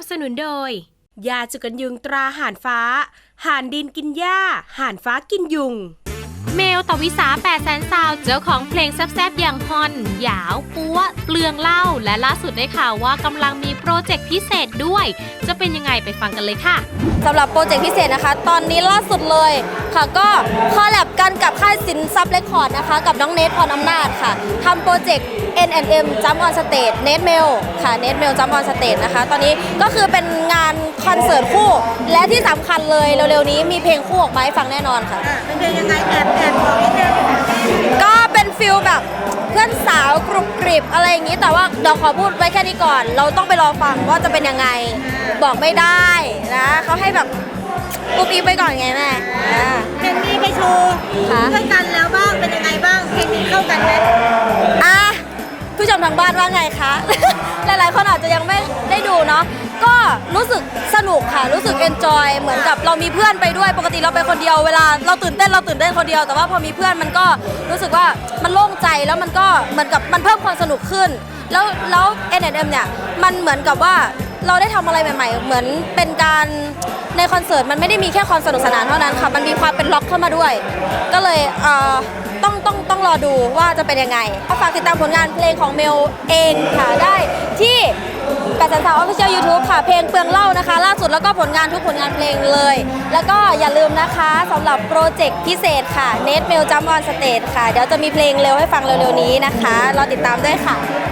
นับสนุนโดย ยาจุกันยุงตราห่านฟ้า ห่านดินกินหญ้า ห่านฟ้ากินยุง เมลตวิสา8แสนซาว เจ้าของเพลงแซบๆอย่างฮอนหยาวปัวเปลืองเหล้าและล่าสุดได้ข่าวว่ากำลังมีโปรเจกต์พิเศษด้วย จะเป็นยังไงไปฟังกันเลยค่ะ สำหรับโปรเจกต์พิเศษนะคะ ตอนนี้ล่าสุดเลย ค่ะก็คอลแลบกันกับค่ายสินทรัพย์เรคคอร์ดนะคะ กับน้องเนทพรอำนาจค่ะทำโปรเจกต์ N&M Jump on Stage เนทเมลค่ะเนทเมล Jump on Stage นะคะ ตอนนี้ก็คือเป็นงานคอนเสิร์ตคู่ และที่สำคัญเลยเร็วๆนี้มีเพลงคู่ออกมาให้ฟังแน่นอนค่ะอะเป็นเพลงยังไงแอบแอบบอกนิดนึงก็เป็นฟิลแบบเพื่อนสาวกรุบกริบอะไรอย่างนี้ แต่ว่าเดี๋ยวขอพูดไว้แค่นี้ก่อน เราต้องไปรอฟังว่าจะเป็นยังไง บอกไม่ได้นะเขาให้แบบ อุบอิบไปก่อนไงแม่อ่าเพลงนี้ไปโชว์ค่ะ ด้วยกันแล้วบ้างเป็นยังไงบ้าง เพลงนี้เข้ากันไหมอะผู้ชมทางบ้านว่าไงคะ หลายๆคนอาจจะยังไม่ได้ดูเนาะก็รู้สึกสนุกค่ะ รู้สึกเอนจอยเหมือนกับเรามีเพื่อนไปด้วยปกติเราไปคนเดียวเวลาเราตื่นเต้นเราตื่นเต้นคนเดียวแต่ว่าพอมีเพื่อนมันก็รู้สึกว่ามันโล่งใจแล้วมันก็เหมือนกับมันเพิ่มความสนุกขึ้น แล้วแล้ว N&M เนี่ยมันเหมือนกับว่า เราได้ทำอะไรใหม่ ๆ เหมือนเป็นการในคอนเสิร์ตมันไม่ได้มีแค่ความสนุกสนานเท่านั้นค่ะ มันมีความเป็นล็อกเข้ามาด้วย ก็เลยเต้องต้องต้องรอดูว่าจะเป็นยังไงก็ฝากติดตามผลงานเพลงของเมลเองค่ะได้ที่แปดแสนสาวออฟฟิเชียลยูทูบค่ะ เพลงเปลืองเล่านะคะ ล่าสุดแล้วก็ผลงานทุกผลงานเพลงเลย แล้วก็อย่าลืมนะคะสำหรับโปรเจกต์พิเศษค่ะเน t เมลจัมออนสเตจค่ะ เดี๋ยวจะมีเพลงเร็วให้ฟังเร็วๆนี้นะคะ รอติดตามด้วยค่ะ